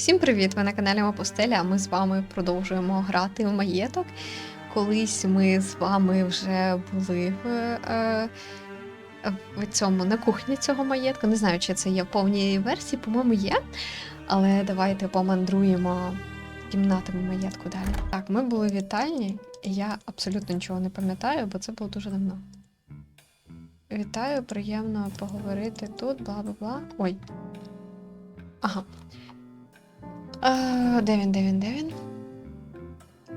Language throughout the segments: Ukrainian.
Всім привіт! Ви на каналі Мапустеля, а ми з вами продовжуємо грати в маєток. Колись ми з вами вже були в, е, в цьому на кухні цього маєтку. Не знаю, чи це є в повній версії, по-моєму, є. Але давайте помандруємо кімнатами маєтку далі. Так, ми були в вітальні, і я абсолютно нічого не пам'ятаю, бо це було дуже давно. Вітаю, приємно поговорити тут, бла бла бла. Ой. Ага. А, де він, де він, де він?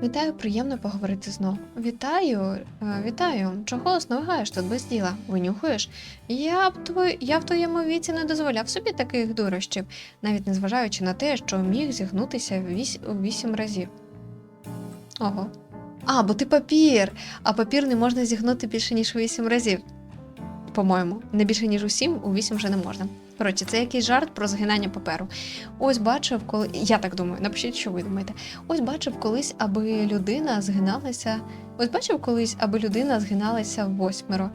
Вітаю, приємно поговорити знову. Вітаю, е, вітаю. Чого сновигаєш тут без діла? Винюхуєш? Я б твой, я в твоєму віці не дозволяв собі таких дурощів, навіть незважаючи на те, що міг зігнутися у вісім разів. Ого. А, бо ти папір, а папір не можна зігнути більше, ніж у вісім разів. По-моєму, не більше, ніж у сім, у вісім вже не можна. Коротше, це якийсь жарт про згинання паперу. Ось бачив, коли. Я так думаю, напишіть, що ви думаєте. Ось бачив колись, аби людина згиналася. Ось бачив колись, аби людина згиналася восьмеро.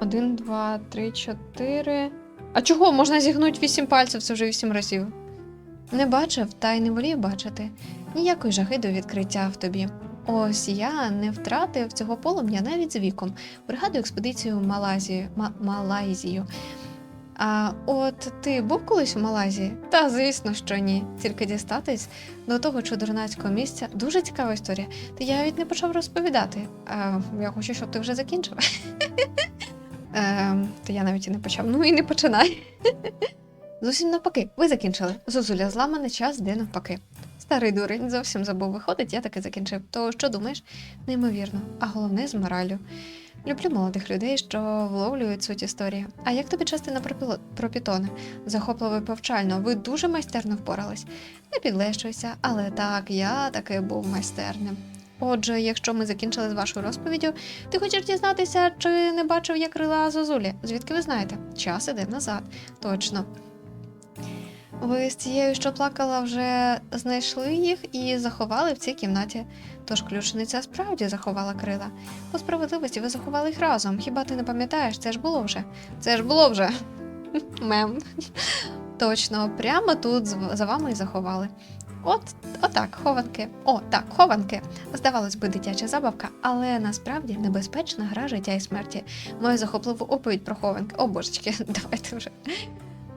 Один, два, три, чотири. А чого? Можна зігнути вісім пальців, це вже вісім разів. Не бачив, та й не волів бачити. Ніякої жаги до відкриття в тобі. Ось я не втратив цього полум'я навіть з віком. Пригадую експедицію в Малайзію. Ма- Малайзію. А от ти був колись у Малайзії? Та звісно, що ні. Тільки дістатись до того чудернацького місця. Дуже цікава історія. Та я навіть не почав розповідати. А, я хочу, щоб ти вже закінчив. Ем, Та я навіть і не почав. Ну і не починай. Зовсім навпаки, ви закінчили. Зозуля зламане час, де навпаки. Старий дурень зовсім забув виходить, я таки закінчив. То що думаєш? Неймовірно, а головне з моралю. Люблю молодих людей, що вловлюють суть історії. А як тобі частина про, про пітони? Захопливо і повчально, ви дуже майстерно впорались. Не підлещуйся, але так, я таки був майстерним. Отже, якщо ми закінчили з вашою розповіддю, ти хочеш дізнатися, чи не бачив я крила Зозулі? Звідки ви знаєте? Час іде назад. Точно. Ви з цією, що плакала, вже знайшли їх і заховали в цій кімнаті. Тож ключниця справді заховала крила. По справедливості ви заховали їх разом. Хіба ти не пам'ятаєш? Це ж було вже. Це ж було вже. Мем. Точно, прямо тут за вами і заховали. От, отак, хованки. О, так, хованки. Здавалось би, дитяча забавка, але насправді небезпечна гра життя і смерті. Мою захопливу оповідь про хованки. О, божечки, давайте вже.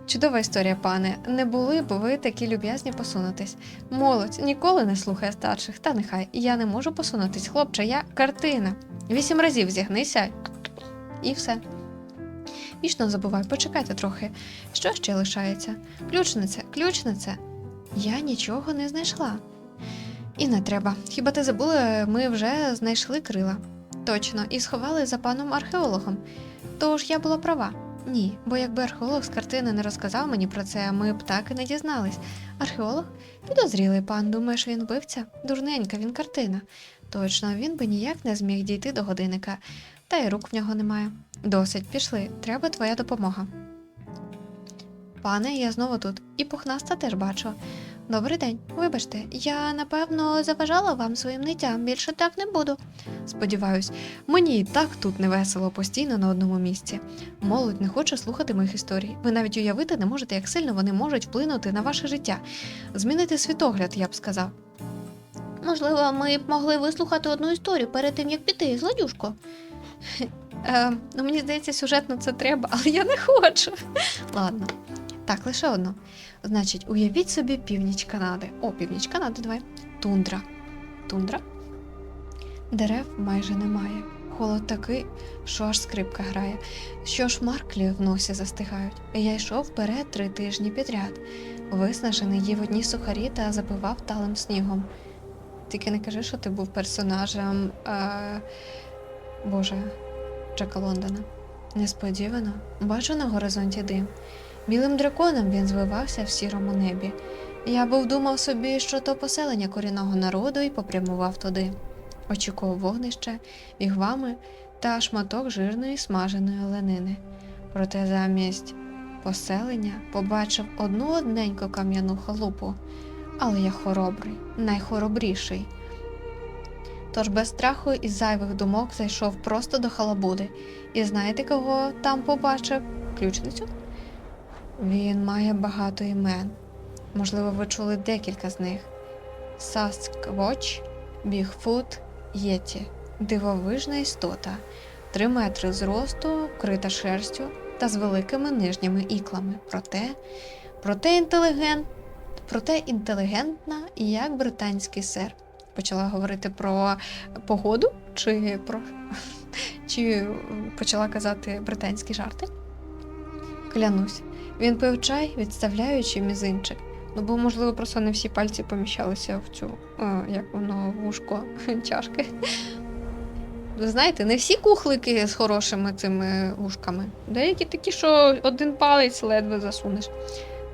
Чудова історія, пане. Не були б ви такі люб'язні посунутись. Молодь ніколи не слухає старших, та нехай я не можу посунутись, хлопче, я картина. Вісім разів зігнися і все. Вічно забувай, почекайте трохи. Що ще лишається? Ключниця, ключниця. Я нічого не знайшла. І не треба. Хіба ти забула, ми вже знайшли крила. Точно, і сховали за паном археологом. Тож я була права. Ні, бо якби археолог з картини не розказав мені про це, ми б так і не дізнались. Археолог? Підозрілий пан, думаєш, він вбивця? Дурненька, він картина. Точно, він би ніяк не зміг дійти до годинника, та й рук в нього немає. Досить, пішли, треба твоя допомога. Пане, я знову тут, і пухнаста теж бачу. Добрий день, вибачте, я напевно заважала вам своїм ниттям, більше так не буду. Сподіваюсь, мені і так тут не весело постійно на одному місці. Молодь не хоче слухати моїх історій. Ви навіть уявити не можете, як сильно вони можуть вплинути на ваше життя, змінити світогляд, я б сказав. Можливо, ми б могли вислухати одну історію перед тим, як піти, злодюшко. Е, ну, мені здається, сюжетно це треба, але я не хочу. Ладно. Так, лише одну. Значить, уявіть собі північ Канади. О, північ Канади, давай. Тундра. Тундра? Дерев майже немає. Холод такий, що аж скрипка грає, що ж марклі в носі застигають. Я йшов вперед три тижні підряд. Виснажений їв одні сухарі та запивав талим снігом. Тільки не кажи, що ти був персонажем. Е... Боже, Джека Лондона. Несподівано бачу на горизонті дим. Білим драконом він звивався в сірому небі. Я був думав собі, що то поселення корінного народу і попрямував туди. Очікував вогнище, вігвами та шматок жирної смаженої оленини. Проте замість поселення побачив одну одненьку кам'яну халупу. Але я хоробрий, найхоробріший. Тож без страху і зайвих думок зайшов просто до халабуди. І знаєте, кого там побачив? Ключницю? Він має багато імен. Можливо, ви чули декілька з них: Sasquatch, Bigfoot, Єті, дивовижна істота, 3 метри зросту, вкрита шерстю та з великими нижніми іклами. Проте, проте інтелігент, проте інтелігентна, як британський сер. Почала говорити про погоду чи про чи почала казати британські жарти. Клянусь, він пив чай, відставляючи мізинчик. Ну, бо, можливо, просто не всі пальці поміщалися в цю, е, як воно, вушко чашки. Ви знаєте, не всі кухлики з хорошими цими вушками. Деякі такі, що один палець ледве засунеш.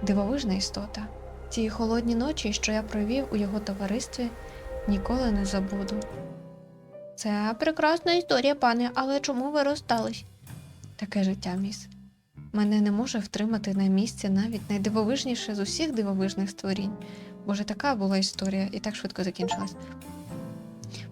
Дивовижна істота. Ті холодні ночі, що я провів у його товаристві, ніколи не забуду. Це прекрасна історія, пане, але чому ви розстались? Таке життя, міс. Мене не може втримати на місці навіть найдивовижніше з усіх дивовижних створінь. Боже, така була історія і так швидко закінчилась.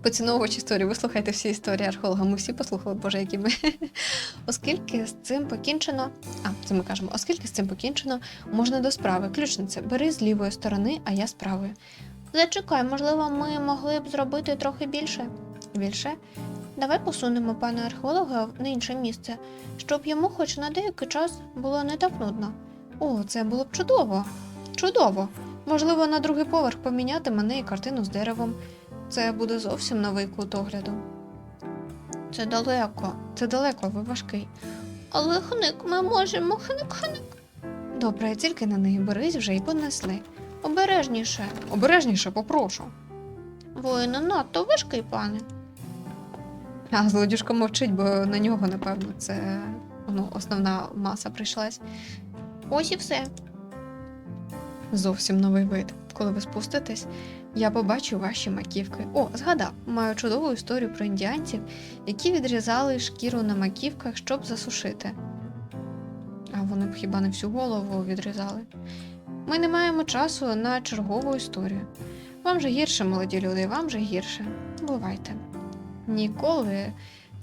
Поціновувач історії, ви слухайте всі історії археолога. Ми всі послухали, боже, які ми. Оскільки з цим покінчено, а це ми кажемо, оскільки з цим покінчено, можна до справи. Ключниця, бери з лівої сторони, а я з правої. Зачекай, можливо, ми могли б зробити трохи більше. Більше? Давай посунемо пана археолога на інше місце, щоб йому хоч на деякий час було не так нудно. О, це було б чудово. Чудово. Можливо, на другий поверх поміняти мене і картину з деревом. Це буде зовсім новий кут огляду. Це далеко, це далеко, ви важкий. Але хник, ми можемо, хник, хник. Добре, тільки на неї берись вже і понесли. Обережніше. Обережніше, попрошу. Ви не надто важкий, пане. А злодюшка мовчить, бо на нього, напевно, це ну, основна маса прийшлась. Ось і все. Зовсім новий вид. Коли ви спуститесь, я побачу ваші маківки. О, згадав, маю чудову історію про індіанців, які відрізали шкіру на маківках, щоб засушити. А вони б хіба не всю голову відрізали. Ми не маємо часу на чергову історію. Вам же гірше, молоді люди, вам же гірше. Бувайте. Ніколи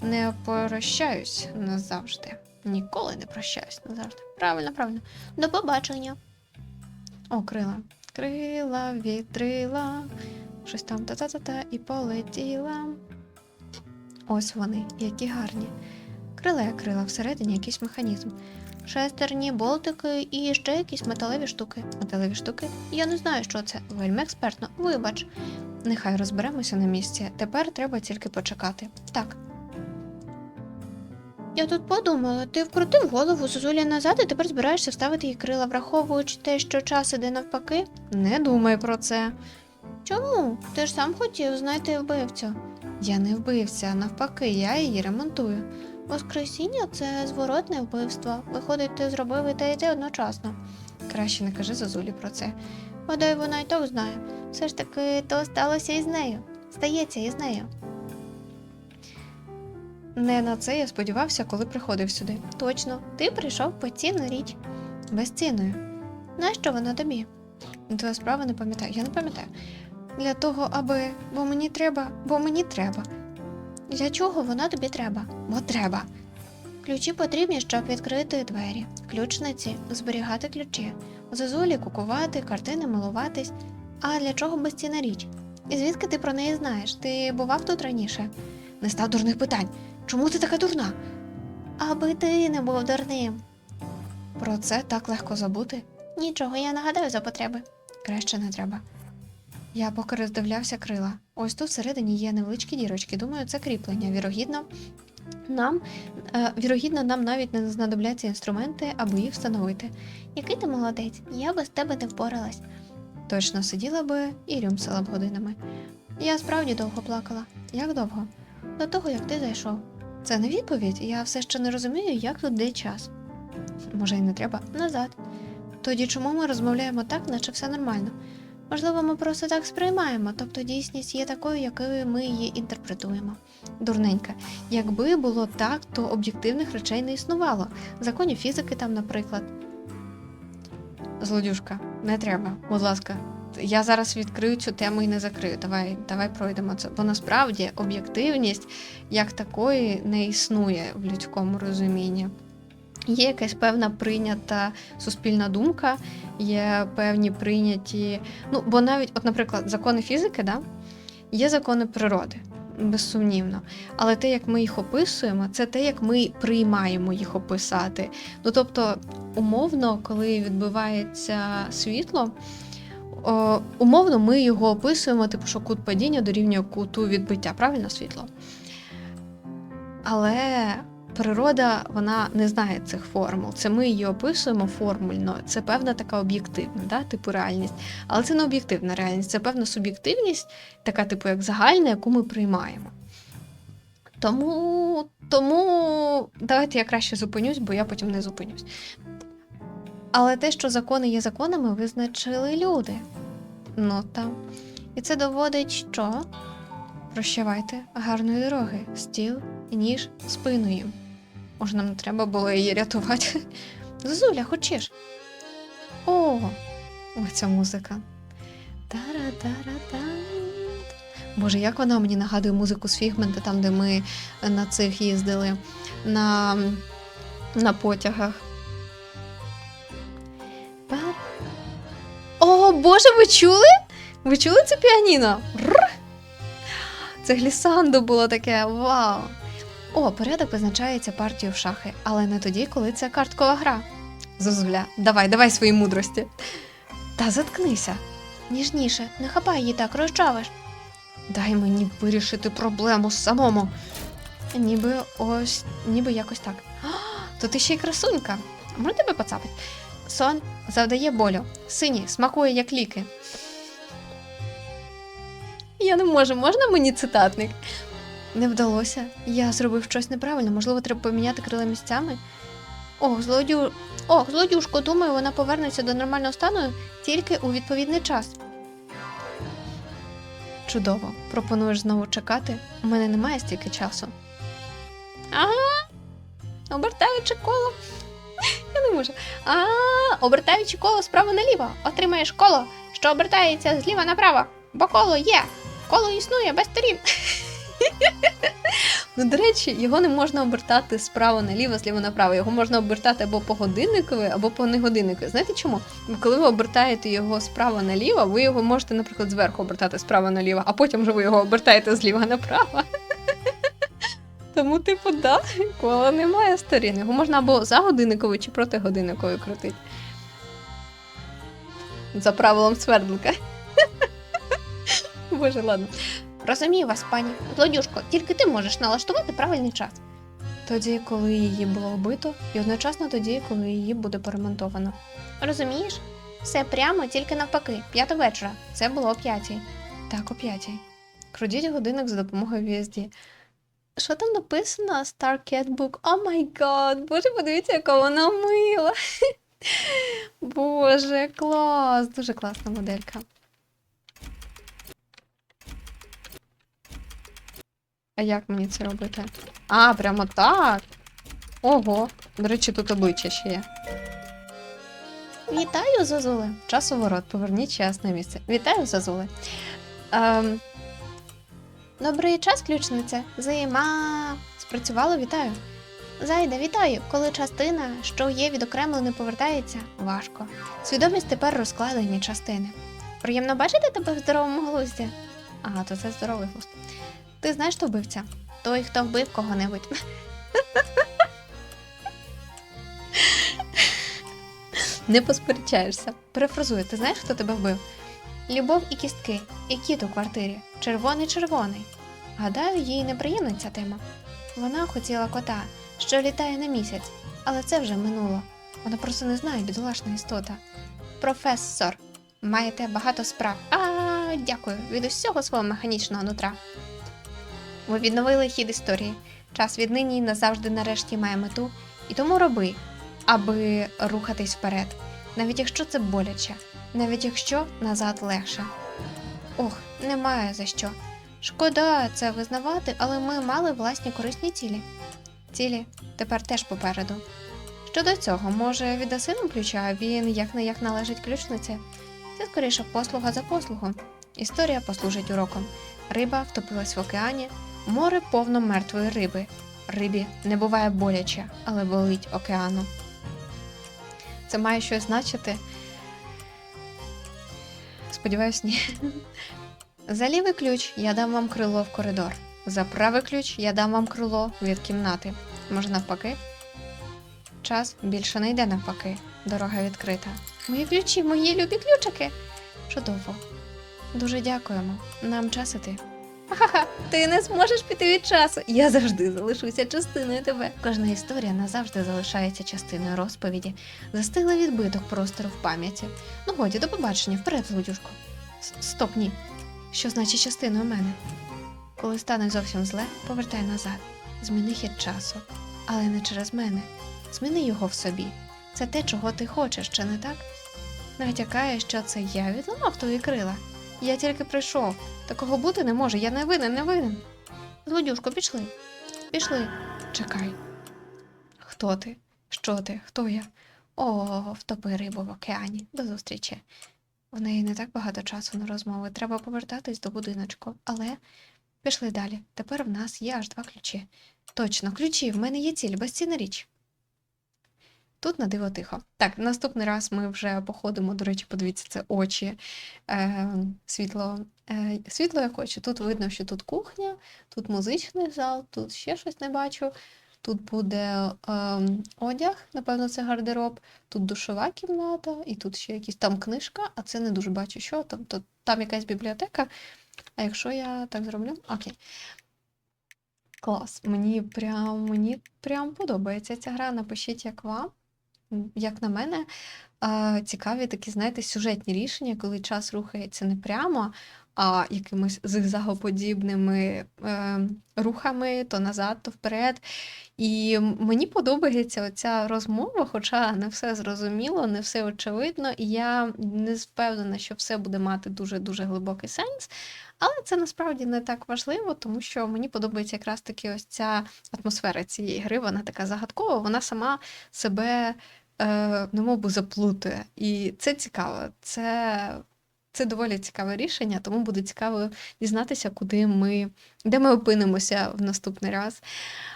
не прощаюсь назавжди. Ніколи не прощаюсь назавжди. Правильно, правильно. До побачення. О, крила. Крила, вітрила. Щось там та-та-та-та і полетіла. Ось вони, які гарні. Крила як крила, всередині якийсь механізм. Шестерні, болтики і ще якісь металеві штуки. Металеві штуки? Я не знаю, що це. Вельми експертно. Вибач. Нехай розберемося на місці. Тепер треба тільки почекати. Так. Я тут подумала, ти вкрутив голову Зозулі назад і тепер збираєшся вставити їй крила, враховуючи те, що час іде навпаки? Не думай про це. Чому? Ти ж сам хотів знайти вбивцю. Я не вбивця, навпаки, я її ремонтую. Воскресіння це зворотне вбивство. Виходить, ти зробив і те, і те одночасно. Краще не кажи Зозулі про це. Бодай вона й так знає. Все ж таки, то сталося із нею. Стається із нею. Не на це я сподівався, коли приходив сюди. Точно, ти прийшов по цінну річ. Безцінною. Нащо вона тобі? Твоя справа не пам'ятаю. Я не пам'ятаю. Для того, аби. Бо мені треба, бо мені треба. Для чого вона тобі треба? Бо треба. Ключі потрібні, щоб відкрити двері, ключниці, зберігати ключі, зозулі кукувати, картини милуватись. А для чого безцінна річ? І звідки ти про неї знаєш? Ти бував тут раніше? Не став дурних питань. Чому ти така дурна? Аби ти не був дурним. Про це так легко забути. Нічого, я нагадаю за потреби. Краще не треба. Я поки роздивлявся крила. Ось тут всередині є невеличкі дірочки. Думаю, це кріплення. Вірогідно, нам, е, вірогідно, нам навіть не знадобляться інструменти, аби їх встановити. Який ти молодець, я без тебе не впоралась. Точно сиділа би і рюмсала б годинами. Я справді довго плакала. Як довго? До того, як ти зайшов. Це не відповідь, я все ще не розумію, як тут де час. Може, й не треба назад. Тоді чому ми розмовляємо так, наче все нормально? Можливо, ми просто так сприймаємо, тобто дійсність є такою, якою ми її інтерпретуємо. Дурненька, якби було так, то об'єктивних речей не існувало. Законів фізики там, наприклад. Злодюшка, не треба, будь ласка. Я зараз відкрию цю тему і не закрию. Давай, давай пройдемо це. Бо насправді об'єктивність як такої не існує в людському розумінні. Є якась певна прийнята суспільна думка, є певні прийняті. Ну, бо навіть, от, наприклад, закони фізики, да? є закони природи, безсумнівно. Але те, як ми їх описуємо, це те, як ми приймаємо їх описати. Ну, тобто, умовно, коли відбувається світло, о, умовно, ми його описуємо, типу, що кут падіння дорівнює куту відбиття, правильно світло? Але природа вона не знає цих формул. Це ми її описуємо формульно. Це певна така об'єктивна, да, типу реальність. Але це не об'єктивна реальність, це певна суб'єктивність, така, типу, як загальна, яку ми приймаємо. Тому, тому давайте я краще зупинюсь, бо я потім не зупинюсь. Але те, що закони є законами, визначили люди. Ну там. І це доводить, що прощавайте гарної дороги, стіл ніж спиною. Може, нам не треба було її рятувати. Зозуля, хочеш? О, ось ця музика. Боже, як вона мені нагадує музику з фігмента, там, де ми на цих їздили, на, на потягах. О, Боже, ви чули? Ви чули це піаніно? Це глісандо було таке. Вау! О, порядок визначається партією в шахи, але не тоді, коли це карткова гра. Зозуля, давай, давай свої мудрості. Та заткнися. Ніжніше, не хапай її так, розчавиш. Дай мені вирішити проблему самому. Ніби ось, ніби якось так. А, то ти ще й красунька. Можна тебе поцапати? Сон завдає болю. Синій смакує як ліки. Я не можу, можна мені цитатник? Не вдалося. Я зробив щось неправильно. Можливо, треба поміняти крила місцями. Ох, злодю... Ох, злодюшко, думаю, вона повернеться до нормального стану тільки у відповідний час. Чудово. Пропонуєш знову чекати? У мене немає стільки часу. Ага. Обертаючи коло. Я не можу. А, обертаючи коло справа наліво, отримаєш коло, що обертається зліва направо. Бо коло є. Коло існує без сторін. Ну, до речі, його не можна обертати справа наліво, зліва направо. Його можна обертати або по годинникові, або по негодинникові. Знаєте чому? Коли ви обертаєте його справа наліво, ви його можете, наприклад, зверху обертати справа наліво, а потім вже ви його обертаєте зліва направо. Тому, типу, да, кола немає сторін. Його можна або за годинниковою чи проти годинниковою крутити. За правилом свердлика. Боже, ладно. Розумію вас, пані. Злодюшко, тільки ти можеш налаштувати правильний час. Тоді, коли її було вбито, і одночасно тоді, коли її буде поремонтовано. Розумієш? Все прямо, тільки навпаки, п'ята вечора. Це було о п'ятій. Так, о п'ятій. Крутіть годинник за допомогою VSD. Що там написано? Star Cat Book. О май гад! Боже, подивіться, яка вона мила. Боже, клас! Дуже класна моделька. А як мені це робити? А, прямо так. Ого. До речі, тут обличчя ще є. Вітаю, Зозуле. Часоворот, поверніть час на місце. Вітаю, Зозуле. Ем... Добрий час, ключниця. Зима. Спрацювало, вітаю. Зайда, вітаю. Коли частина, що є відокремлено, повертається, важко. Свідомість тепер розкладені частини. Приємно бачити тебе в здоровому глузді. Ага, то це здоровий глузд. Ти знаєш, хто вбивця? Той, хто вбив кого-небудь. Не посперечаєшся. Перефразую, ти знаєш, хто тебе вбив? Любов і кістки, і кіт у квартирі. Червоний-червоний. Гадаю, їй неприємна ця тема. Вона хотіла кота, що літає на місяць, але це вже минуло. Вона просто не знає, бідолашна істота. Професор, маєте багато справ. А, дякую від усього свого механічного нутра. Ви відновили хід історії. Час віднині назавжди нарешті має мету, і тому роби, аби рухатись вперед, навіть якщо це боляче, навіть якщо назад легше. Ох, немає за що. Шкода це визнавати, але ми мали власні корисні цілі. Цілі тепер теж попереду. Щодо цього, може, віддаси нам ключа, він як не як належить ключниці. Це скоріше послуга за послугу. Історія послужить уроком. Риба втопилась в океані, море повно мертвої риби. рибі не буває боляче, але болить океану. Це має щось значити. Сподіваюсь, ні. За лівий ключ я дам вам крило в коридор. За правий ключ я дам вам крило від кімнати. Може, навпаки? Час більше не йде навпаки. Дорога відкрита. Мої ключі, мої любі ключики. Чудово. Дуже дякуємо. Нам час іти. Ха-ха, ти не зможеш піти від часу. Я завжди залишуся частиною тебе. Кожна історія назавжди залишається частиною розповіді. Застигла відбиток простору в пам'яті. Ну годі, до побачення, вперед, злодюшко. С- Стоп, ні. Що значить частиною мене? Коли стане зовсім зле, повертай назад. Зміни хід часу. Але не через мене. Зміни його в собі. Це те, чого ти хочеш, чи не так? Натякає, що це я відламав твої крила. Я тільки прийшов. Такого бути не може, я не винен, не винен. Злодюшко, пішли. Пішли. Чекай. Хто ти? Що ти? Хто я? О, втопи рибу в океані. До зустрічі. В неї не так багато часу на розмови. Треба повертатись до будиночку. Але пішли далі. Тепер в нас є аж два ключі. Точно, ключі, в мене є ціль, безцінна річ. Тут на диво тихо. Так, наступний раз ми вже походимо. До речі, подивіться, це очі. Е, світло, е, світло як очі. Тут видно, що тут кухня, тут музичний зал, тут ще щось не бачу. Тут буде е, одяг, напевно, це гардероб, тут душова кімната, і тут ще якісь там книжка, а це не дуже бачу, що там. То, там якась бібліотека. А якщо я так зроблю? Окей. Клас. Мені прям, мені прям подобається ця гра. Напишіть, як вам. Як на мене, цікаві такі, знаєте, сюжетні рішення, коли час рухається не прямо, а якимись зигзагоподібними е, рухами то назад, то вперед. І мені подобається оця розмова, хоча не все зрозуміло, не все очевидно, і я не впевнена, що все буде мати дуже-дуже глибокий сенс. Але це насправді не так важливо, тому що мені подобається якраз таки ось ця атмосфера цієї гри, вона така загадкова, вона сама себе е, немовби заплутує. І це цікаво. Це, це доволі цікаве рішення, тому буде цікаво дізнатися, куди ми, де ми опинимося в наступний раз.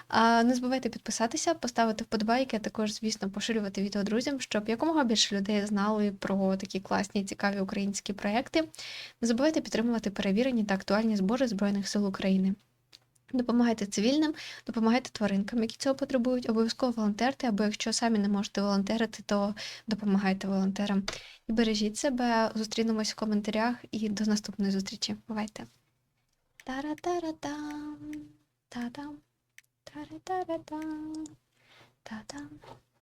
А не забувайте підписатися, поставити вподобайки, а також, звісно, поширювати відео друзям, щоб якомога більше людей знали про такі класні цікаві українські проекти. Не забувайте підтримувати перевірені та актуальні збори Збройних сил України. Допомагайте цивільним, допомагайте тваринкам, які цього потребують. Обов'язково волонтерте, або якщо самі не можете волонтерити, то допомагайте волонтерам. І бережіть себе, зустрінемось в коментарях і до наступної зустрічі. Бувайте! Тара-тара-там, та-там, тара-тара-там, та-там.